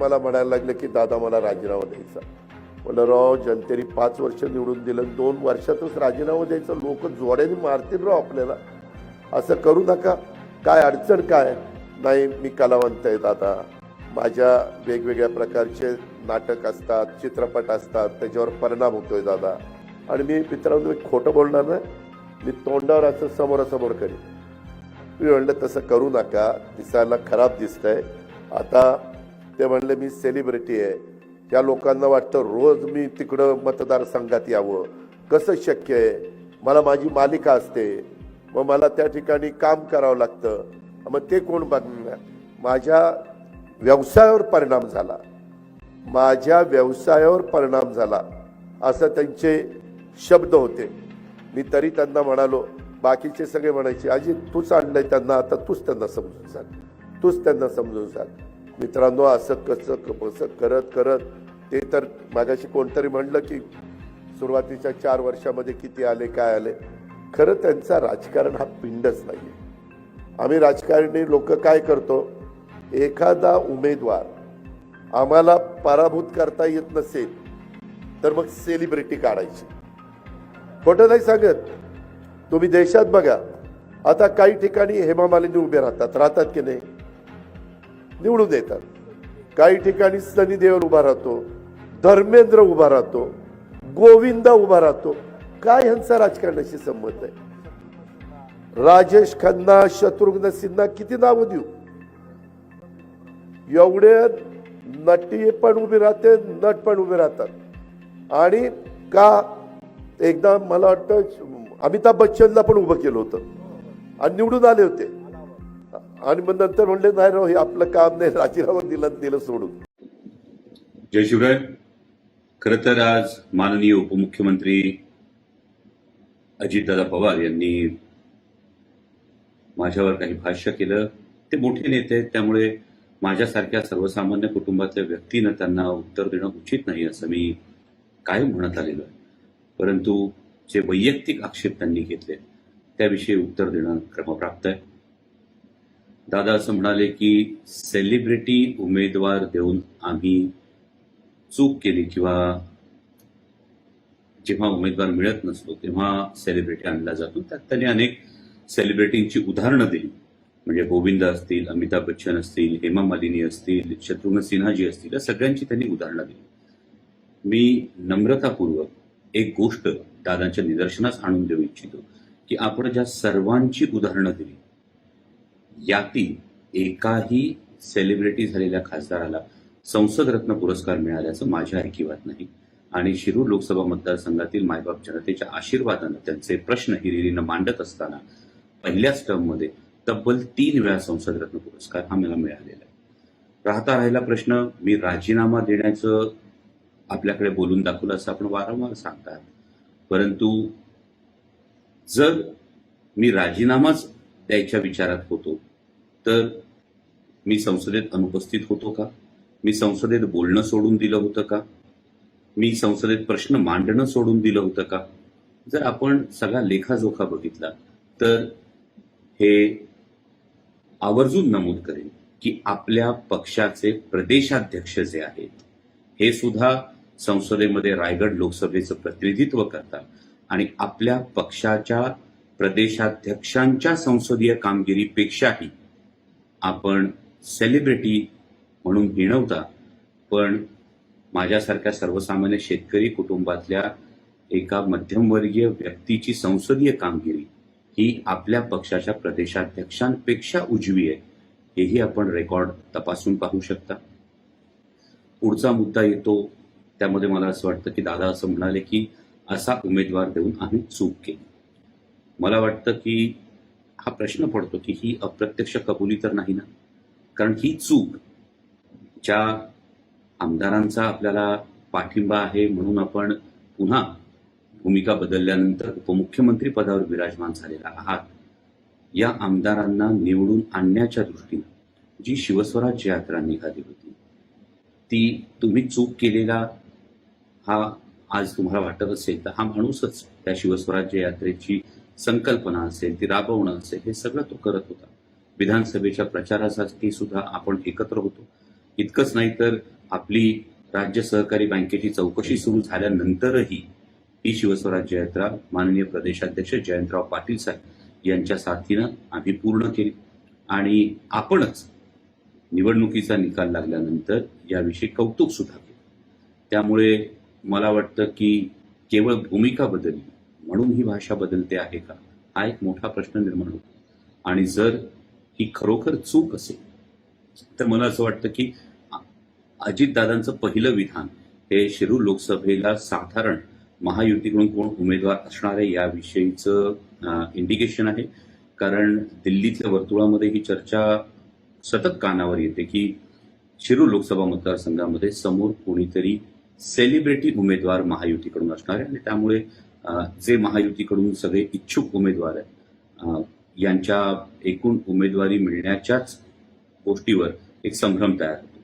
मला म्हणायला लागलं की दादा मला राजीनामा द्यायचा. म्हणलं राव जनतेने पाच वर्ष निवडून दिलं दोन वर्षातच राजीनामा द्यायचा. लोक जोड्याने मारतील राव आपल्याला. असं करू नका. काय अडचण काय? नाही मी कलावंत आहे दादा. माझ्या वेगवेगळ्या प्रकारचे नाटक असतात चित्रपट असतात. त्याच्यावर परिणाम होतोय दादा. आणि मी मित्रांनो मी खोटं बोलणार नाही. मी तोंडावर असं समोरासमोर करीन. मी म्हणलं तसं करू नका. दिसायला खराब दिसतंय. आता ते म्हणले मी सेलिब्रिटी आहे. त्या लोकांना वाटतं रोज मी तिकडं मतदारसंघात यावं. कसं शक्य आहे? मला माझी मालिका असते. मग मला त्या ठिकाणी काम करावं लागतं. मग ते कोण बघणार? माझ्या व्यवसायावर परिणाम झाला. माझ्या व्यवसायावर परिणाम झाला. असं त्यांचे शब्द होते. मी तरी त्यांना म्हणालो बाकीचे सगळे म्हणायचे अजित तूच आणलंय त्यांना. आता तूच त्यांना समजून सांग. तूच त्यांना समजून सांग. मित्रांनो असं कसं कसं करत करत ते तर मागाशी कोणतरी म्हणलं की सुरुवातीच्या चार वर्षामध्ये किती आले काय आले. खरं त्यांचा राजकारण हा पिंडच नाही आम्ही राजकारणी लोक काय करतो? एखादा उमेदवार आम्हाला पराभूत करता येत नसेल तर मग सेलिब्रिटी काढायची. खोटं नाही सांगत. तुम्ही देशात बघा आता काही ठिकाणी हेमा मालिनी उभे राहतात. राहतात की नाही? निवडून देतात. काही ठिकाणी सनीदेवर उभा राहतो धर्मेंद्र उभा राहतो गोविंदा उभा राहतो. काय ह्यांचा राजकारणाशी संबंध आहे? राजेश खन्ना शत्रुघ्न सिन्हा किती नावं देऊ? एवढे नटी पण उभे राहते नट पण उभे राहतात. आणि का एकदा मला वाटतं अमिताभ बच्चनला पण उभं केलं होतं. आणि निवडून आले होते. आणि मग नंतर म्हणले नाही राव हे आपलं काम नाही राजीनामा दिला दिलं सोडून. जय शिवराय. खर तर आज माननीय उपमुख्यमंत्री अजितदादा पवार यांनी माझ्यावर काही भाष्य केलं. ते मोठे नेते आहेत त्यामुळे माझ्यासारख्या सर्वसामान्य कुटुंबातल्या व्यक्तीनं त्यांना उत्तर देणं उचित नाही असं मी कायम म्हणत आलेलो आहे. परंतु जे वैयक्तिक आक्षेप त्यांनी घेतले त्याविषयी उत्तर देणं क्रमप्राप्त आहे. दादा असं म्हणाले की सेलिब्रिटी उमेदवार देऊन आम्ही चूक केली किंवा जेव्हा उमेदवार मिळत नसतो तेव्हा सेलिब्रिटी आणला जातो. त्यात त्यांनी अनेक सेलिब्रिटींची उदाहरणं दिली. म्हणजे गोविंद असतील अमिताभ बच्चन असतील हेमा मालिनी असतील शत्रुघ्न सिन्हाजी असतील या सगळ्यांची त्यांनी उदाहरणं दिली. मी नम्रतापूर्वक एक गोष्ट दादांच्या निदर्शनास आणून देऊ इच्छितो की आपण ज्या सर्वांची उदाहरणं दिली यातील एकाही सेलिब्रिटी झालेल्या खासदाराला संसद रत्न पुरस्कार मिळाल्याचं माझ्या ऐकिवात नाही. आणि शिरूर लोकसभा मतदारसंघातील मायबाप जनतेच्या आशीर्वादानं त्यांचे प्रश्न हिरिरीनं मांडत असताना पहिल्याच टर्ममध्ये तब्बल तीन वेळा संसद रत्न पुरस्कार हा मला मिळालेला आहे. राहता राहिला प्रश्न मी राजीनामा देण्याचं आपल्याकडे बोलून दाखवलं असं आपण वारंवार सांगतात. परंतु जर मी राजीनामाच द्यायच्या विचारात होतो. तर मी संसदेत अनुपस्थित होतो का? मी संसदेत बोलणं सोडून दिलं होतं का? मी संसदेत प्रश्न मांडणं सोडून दिलं होतं का? जर आपण सगळा लेखाजोखा बघितला तर हे आवर्जून नमूद करेन की आपल्या पक्षाचे प्रदेशाध्यक्ष जे आहेत हे सुद्धा संसदेमध्ये रायगड लोकसभेचं प्रतिनिधित्व करतात आणि आपल्या पक्षाच्या प्रदेशाध्यक्षांच्या संसदीय कामगिरीपेक्षाही आपण सेलिब्रिटी म्हणून हिणवता. पण माझ्यासारख्या सर्वसामान्य शेतकरी कुटुंबातल्या एका मध्यमवर्गीय व्यक्तीची संसदीय कामगिरी ही आपल्या पक्षाच्या प्रदेशाध्यक्षांपेक्षा उजवी आहे हेही आपण रेकॉर्ड तपासून पाहू शकता. पुढचा मुद्दा येतो त्यामध्ये मला असं वाटतं की दादा असं म्हणाले की असा उमेदवार देऊन आम्ही चूक केली. मला वाटतं की हा प्रश्न पडतो की ही अप्रत्यक्ष कबुली तर नाही ना? कारण ही चूक ज्या आमदारांचा आपल्याला पाठिंबा आहे म्हणून आपण पुन्हा भूमिका बदलल्यानंतर उपमुख्यमंत्री पदावर विराजमान झालेला आहात या आमदारांना निवडून आणण्याच्या दृष्टीनं जी शिवस्वराज्य यात्रा निघाली होती ती तुम्ही चूक केलेला हा आज तुम्हाला वाटत असेल तर हा माणूसच त्या शिवस्वराज्य यात्रेची संकल्पना असेल ती राबवणं असेल हे सगळं तो करत होता. विधानसभेच्या प्रचारासाठी सुद्धा आपण एकत्र होतो. इतकंच नाही तर आपली राज्य सहकारी बँकेची चौकशी सुरू झाल्यानंतरही ही शिवस्वराज्य यात्रा माननीय प्रदेशाध्यक्ष जयंतराव पाटील साहेब यांच्या साथीनं आम्ही पूर्ण केली. आणि आपणच निवडणुकीचा निकाल लागल्यानंतर याविषयी कौतुक सुद्धा केलं. त्यामुळे मला वाटतं की केवळ भूमिका बदलली. म्हणून ही भाषा बदलते आहे का? हा एक मोठा प्रश्न निर्माण होतो. आणि जर ही खरोखर चूक असेल तर मला असं वाटतं की अजितदादांचं पहिलं विधान हे शिरूर लोकसभेला साधारण महायुतीकडून कोण उमेदवार असणार आहे याविषयीचं इंडिकेशन आहे. कारण दिल्लीतल्या वर्तुळामध्ये ही चर्चा सतत कानावर येते की शिरूर लोकसभा मतदारसंघामध्ये समोर कोणीतरी सेलिब्रिटी उमेदवार महायुतीकडून असणार आहे आणि त्यामुळे जे महायुतीकडून सगळे इच्छुक उमेदवार आहेत यांच्या एकूण उमेदवारी मिळण्याच्याच गोष्टीवर एक संभ्रम तयार होतो.